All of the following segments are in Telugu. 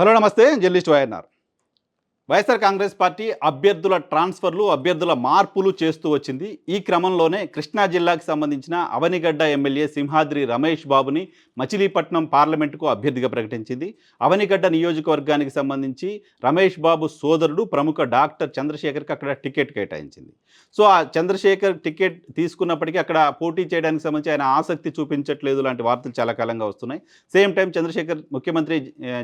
Hello namaste. Journalist YNR YSR Congress party అభ్యర్థుల ట్రాన్స్ఫర్లు అభ్యర్థుల మార్పులు చేస్తూ వచ్చింది. ఈ క్రమంలోనే కృష్ణా జిల్లాకు సంబంధించిన అవనిగడ్డ ఎమ్మెల్యే సింహాద్రి రమేష్ బాబుని మచిలీపట్నం పార్లమెంటుకు అభ్యర్థిగా ప్రకటించింది. అవనిగడ్డ నియోజకవర్గానికి సంబంధించి రమేష్ బాబు సోదరుడు ప్రముఖ డాక్టర్ చంద్రశేఖర్కి అక్కడ టికెట్ కేటాయించింది. సో ఆ చంద్రశేఖర్ టికెట్ తీసుకున్నప్పటికీ అక్కడ పోటీ చేయడానికి సంబంధించి ఆయన ఆసక్తి చూపించట్లేదు లాంటి వార్తలు చాలా కాలంగా వస్తున్నాయి. సేమ్ టైం చంద్రశేఖర్ ముఖ్యమంత్రి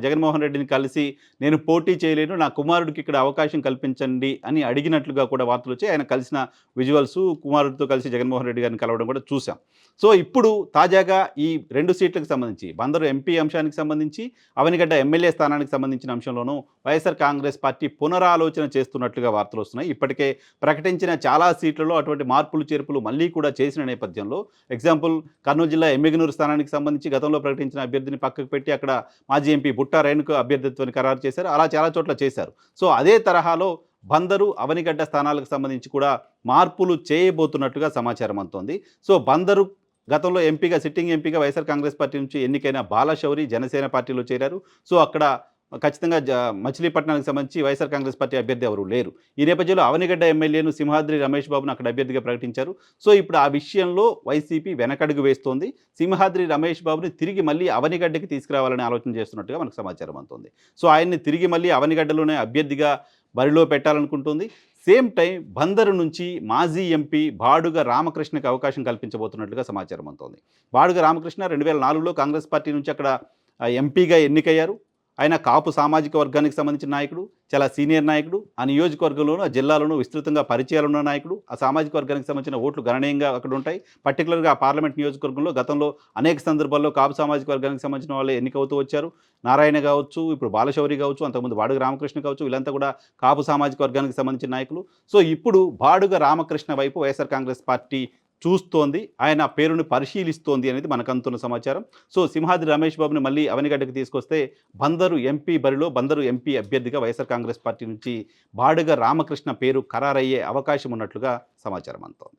జగన్మోహన్ రెడ్డిని కలిసి నేను పోటీ చేయలేను నా కుమారుడికి ఇక్కడ అవకాశం కల్పించండి అని అడిగినట్లుగా కూడా వార్తలు వచ్చి ఆయన కలిసిన విజువల్స్ కుమారుడితో కలిసి జగన్మోహన్ రెడ్డి గారిని కలవడం కూడా చూసాం సో ఇప్పుడు తాజాగా ఈ రెండు సీట్లకు సంబంధించి బందరు ఎంపీ అంశానికి సంబంధించి అవనిగడ్డ ఎమ్మెల్యే స్థానానికి సంబంధించిన అంశంలోనూ వైఎస్ఆర్ కాంగ్రెస్ పార్టీ పునరాలోచన చేస్తున్నట్లుగా వార్తలు వస్తున్నాయి. ఇప్పటికే ప్రకటించిన చాలా సీట్లలో అటువంటి మార్పులు చేర్పులు మళ్ళీ కూడా చేసిన నేపథ్యంలో ఎగ్జాంపుల్ కర్నూలు జిల్లా ఎమ్మిగనూరు స్థానానికి సంబంధించి గతంలో ప్రకటించిన అభ్యర్థిని పక్కకు పెట్టి అక్కడ మాజీ ఎంపీ బుట్టా రేణుకు అభ్యర్థిత్వాన్ని ఖరారు చేశారు. అలా చాలా చోట్ల చేశారు. సో సో అదే తరహాలో బందరు అవనిగడ్డ స్థానాలకు సంబంధించి కూడా మార్పులు చేయబోతున్నట్టుగా సమాచారం అందుతోంది. సో బందరు గతంలో ఎంపీగా సిట్టింగ్ ఎంపీగా వైఎస్ఆర్ కాంగ్రెస్ పార్టీ నుంచి ఎన్నికైన బాలశౌరి జనసేన పార్టీలో చేరారు. సో అక్కడ ఖచ్చితంగా జ మచిలీపట్నానికి సంబంధించి వైఎస్ఆర్ కాంగ్రెస్ పార్టీ అభ్యర్థి ఎవరు లేరు. ఈ నేపథ్యంలో అవనిగడ్డ ఎమ్మెల్యేను సింహాద్రి రమేష్ బాబును అక్కడ అభ్యర్థిగా ప్రకటించారు. సో ఇప్పుడు ఆ విషయంలో వైసీపీ వెనకడుగు వేస్తోంది. సింహాద్రి రమేష్ బాబుని తిరిగి మళ్ళీ అవనిగడ్డకి తీసుకురావాలని ఆలోచన చేస్తున్నట్టుగా మనకు సమాచారం అందుతుంది. సో ఆయన్ని తిరిగి మళ్ళీ అవనిగడ్డలోనే అభ్యర్థిగా బరిలో పెట్టాలనుకుంటుంది. సేమ్ టైం బందరు నుంచి మాజీ ఎంపీ బాడుగ రామకృష్ణకి అవకాశం కల్పించబోతున్నట్లుగా సమాచారం అందుతోంది. బాడుగ రామకృష్ణ రెండు వేల నాలుగులో కాంగ్రెస్ పార్టీ నుంచి అక్కడ ఎంపీగా ఎన్నికయ్యారు. ఆయన కాపు సామాజిక వర్గానికి సంబంధించిన నాయకుడు చాలా సీనియర్ నాయకుడు ఆ నియోజకవర్గంలోనూ ఆ జిల్లాలోనూ విస్తృతంగా పరిచయాలున్న నాయకుడు ఆ సామాజిక వర్గానికి సంబంధించిన ఓట్లు గణనీయంగా అక్కడ ఉంటాయి. పర్టికులర్గా ఆ పార్లమెంట్ నియోజకవర్గంలో గతంలో అనేక సందర్భాల్లో కాపు సామాజిక వర్గానికి సంబంధించిన వాళ్ళు ఎన్నికవుతూ వచ్చారు. నారాయణ కావచ్చు ఇప్పుడు బాలశౌరి కావచ్చు అంతకుముందు బాడుగ రామకృష్ణ కావచ్చు వీళ్ళంతా కూడా కాపు సామాజిక వర్గానికి సంబంధించిన నాయకులు. సో ఇప్పుడు బాడుగ రామకృష్ణ వైపు వైఎస్ఆర్ కాంగ్రెస్ పార్టీ చూస్తోంది. ఆయన పేరును పరిశీలిస్తోంది అనేది మనకు అందుతున్న సమాచారం. సో సింహాద్రి రమేష్ బాబుని మళ్ళీ అవనిగడ్డకు తీసుకొస్తే బందరు ఎంపీ బరిలో బందరు ఎంపీ అభ్యర్థిగా వైఎస్ఆర్ కాంగ్రెస్ పార్టీ నుంచి బాడుగ రామకృష్ణ పేరు ఖరారయ్యే అవకాశం ఉన్నట్లుగా సమాచారం అందుతోంది.